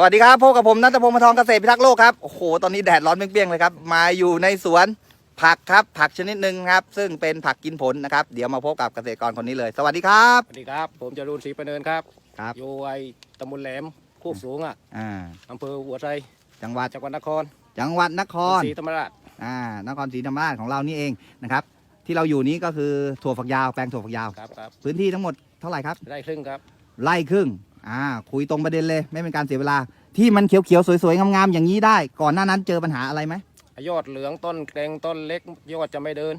สวัสดีครับพบกับผมนัทพงศ์มาทองเกษตรพิทักษ์โลกครับโอ้โหตอนนี้แดดร้อนเปรี้ยงๆเลยครับ มาอยู่ในสวนผักครับ ผักชนิดหนึ่งครับ ซึ่งเป็นผักกินผลนะครับ เดี๋ยวมาพบกับเกษตรกรคนนี้เลย สวัสดีครับ สวัสดีครับ ผมจรูนศรีประเนินครับครับอยู่ไอตำบลแหลมโคกสูงอะอ่าอำเภอหัวไซจังหวัดจังหวัดนคร จังหวัดนครศรีธรรมราชอ่านครศรีธรรมราชของเรานี่เองนะครับ ที่เราอยู่นี้ก็คือถั่วฝักยาวแปลงถั่วฝักยาวครับครับพื้นที่ทั้งหมดเท่าไหร่ครับได้ครึ่งครับไร่ครึ่ง อ่าคุยตรงประเด็นเลย ไม่เป็นการเสียเวลา ที่มันเขียวๆสวยๆงามๆอย่างนี้ได้ ก่อนหน้านั้นเจอปัญหาอะไรไหมยอดเหลืองต้นแกงต้นเล็กยอดจะไม่เดิน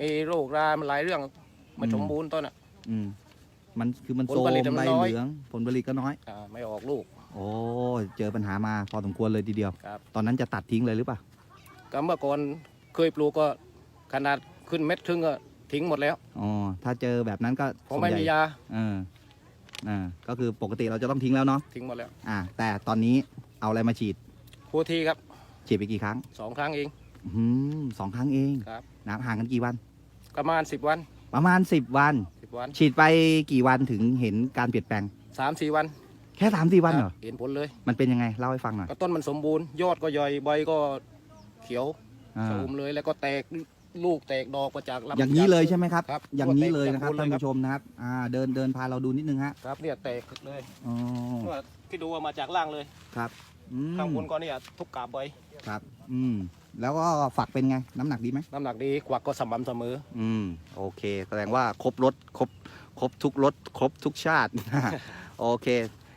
มีโรครามันหลายเรื่องไม่อืมสมบูรณ์ต้นอะ อืมมันคือมันผลโซมผลิตมันใบน้อย เหลือง ผลผลิตก็น้อย อ่าไม่ออกลูก โอ้เจอปัญหามาพอสมควรเลยทีเดียว ครับ ตอนนั้นจะตัดทิ้งเลยหรือเปล่าก็เมื่อก่อนเคยปลูกก็ขนาดขึ้นเม็ดครึ่งก็ทิ้งหมดแล้วอ๋อถ้าเจอแบบนั้นก็เพราะไม่มียาเออ อ่าก็คือปกติเราจะต้องทิ้งแล้วเนาะทิ้งหมดแล้วอ่าแต่ตอนนี้เอาอะไรมาฉีดพูทีครับฉีดไปกี่ครั้งสองครั้งเอง อื้อหือสองครั้งเองครับ นะห่างกันกี่วัน ประมาณสิบวันประมาณ 10 วัน สิบวันฉีดไปกี่วันถึงเห็นการเปลี่ยนแปลง สามสี่วันแค่สามสี่วันเหรอ เห็นผลเลย มันเป็นยังไง เล่าให้ฟังหน่อยก็ต้นมันสมบูรณ์ ยอดก็ใหญ่ใบก็เขียวอ่าสูมเลยแล้วก็แตก ลูกแตกดอกมาจากลำอย่างนี้เลยใช่ไหมครับ ครับอย่างนี้เลยนะครับแตกท่านเลยผู้ชมนะครับอ่าเดินเดินพาเราดูนิดนึงฮะครับเนี่ยแตกเลยอ๋อว่าที่ดูว่ามาจากล่างเลยครับอืมข้างบนก็เนี่ยทุกกาบใบครับ อืม แล้วก็ฝักเป็นไง น้ำหนักดีไหมน้ำหนักดีกวักก็สม่ำเสมอ อืม โอเค แสดงว่าครบรถครบครบทุกรถครบทุกชาติ โอเค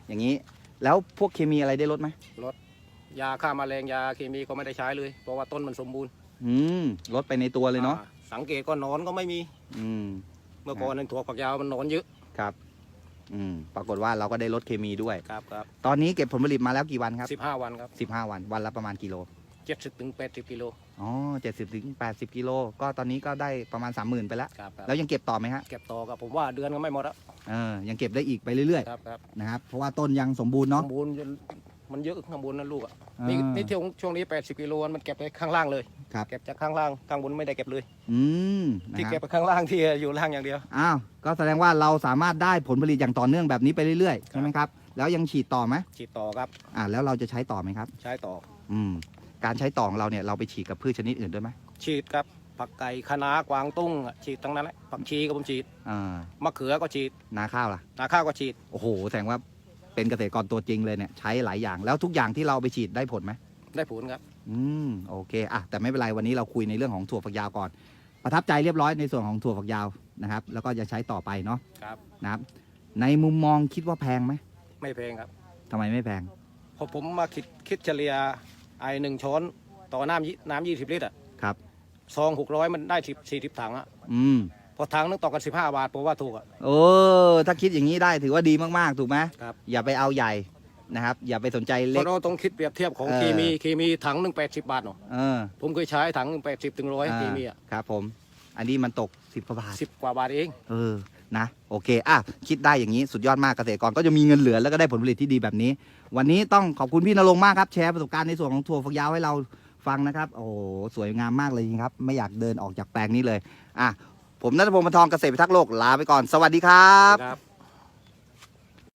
อย่างนี้ แล้วพวกเคมีอะไรได้ลดไหม ยาฆ่าแมลงยาเคมีก็ไม่ได้ใช้เลย เพราะว่าต้นมันสมบูรณ์ อืมลดไปในตัวเลยเนาะอ่สังเกตก็หนอนก็ไม่มี อืม เมื่อก่อนในถั่วฝักยาวมันหนอนเยอะครับ อืม ปรากฏว่าเราก็ได้ลดเคมีด้วย ครับครับตอนนี้เก็บผลผลิตมาแล้วกี่วันครับสิบห้าวันครับสิบห้าวัน วันละประมาณกิโล เจ็ดสิบถึงแปดสิบกิโลอ๋อเจ็ดสิบถึงแปดสิบกิโล ก็ตอนนี้ก็ได้ประมาณสามหมื่นไปแล้ว ครับครับแล้วยังเก็บต่อไหมฮะ เก็บต่อกับผมว่าเดือนก็ไม่หมดแล้วเออ ยังเก็บได้อีกไปเรื่อยครับครับๆ นะครับ เพราะว่าต้นยังสมบูรณ์สเนาะ มบูรณ์จน มันเยอะข้างบนนั่นลูกอะอ่านี่ นี่ช่วงช่วงนี้ 80กิโลมันเก็บไปข้างล่างเลยครับ เก็บจากข้างล่างข้างบนไม่ได้เก็บเลย อืมนะที่ฮะเก็บไปข้างล่างที่อยู่ล่างอย่างเดียว อ้าวก็แสดงว่าเราสามารถได้ผลผลิตอย่างต่อเนื่องแบบนี้ไปเรื่อยๆครับใช่ไหมครับแล้วยังฉีดต่อไหมฉีดต่อครับอ่าแล้วเราจะใช้ต่อไหมครับ ใช้ต่อ อืมการใช้ต่อของเราเนี่ยเราไปฉีดกับพืชชนิดอื่นด้วยไหมฉีดครับผักไก่คะน้ากวางตุ้งอะฉีดทั้งนั้นแหละผักชีก็ผมฉีดอ่ามะเขือก็ฉีดนาข้าวล่ะ นาข้าวก็ฉีดโอ้โหแสดงว่า เป็นเกษตรกรตัวจริงเลยเนี่ยใช้หลายอย่างแล้วทุกอย่างที่เราไปฉีดได้ผลไหมได้ผลครับ อืมโอเคอะแต่ไม่เป็นไรวันนี้เราคุยในเรื่องของถั่วฝักยาวก่อน ประทับใจเรียบร้อยในส่วนของถั่วฝักยาวนะครับ แล้วก็จะใช้ต่อไปเนาะครับ นะครับ ในมุมมองคิดว่าแพงไหมไม่แพงครับทำไมไม่แพงพอผมมาคิดคิดเฉลี่ยไอหนึ่งช้อนต่อน้ำยี่น้ำยี่สิบลิตรอะครับซองหกร้อยมันได้สิบสี่สิบถังอะ อืม พอถังนึงต่อกันสิบห้าบาทผมว่าถูกอะ โอ้ถ้าคิดอย่างนี้ได้ถือว่าดีมากๆ ถูกไหมครับ อย่าไปเอาใหญ่นะครับ อย่าไปสนใจเพเล็ก ราะเราต้องคิดเปรียบเทียบของเออ เคมีเคมีถังหนึ่งแปดสิบบาทเนาะเออผมเคยใช้ถังหนึ่งแปดสิบถึงร้อยเคมีอะครับผม อันนี้มันตกสิบกว่าบาท สิบกว่าบาทเอง เออ นะ โอเค อะ คิดได้อย่างนี้ สุดยอดมาก เกษตรกรก็จะมีเงินเหลือแล้วก็ได้ผลผลิตที่ดีแบบนี้ วันนี้ต้องขอบคุณพี่นรงค์มากครับ แชร์ประสบการณ์ในส่วนของถั่วฝักยาวให้เราฟังนะครับ โอ้โห สวยงามมากเลยจริงครับ ไม่อยากเดินออกจากแปลงนี้เลย อะ ผมนัทพงศ์มนทองเกษตรพิทักษ์โลกลาไปก่อน สวัสดีครับ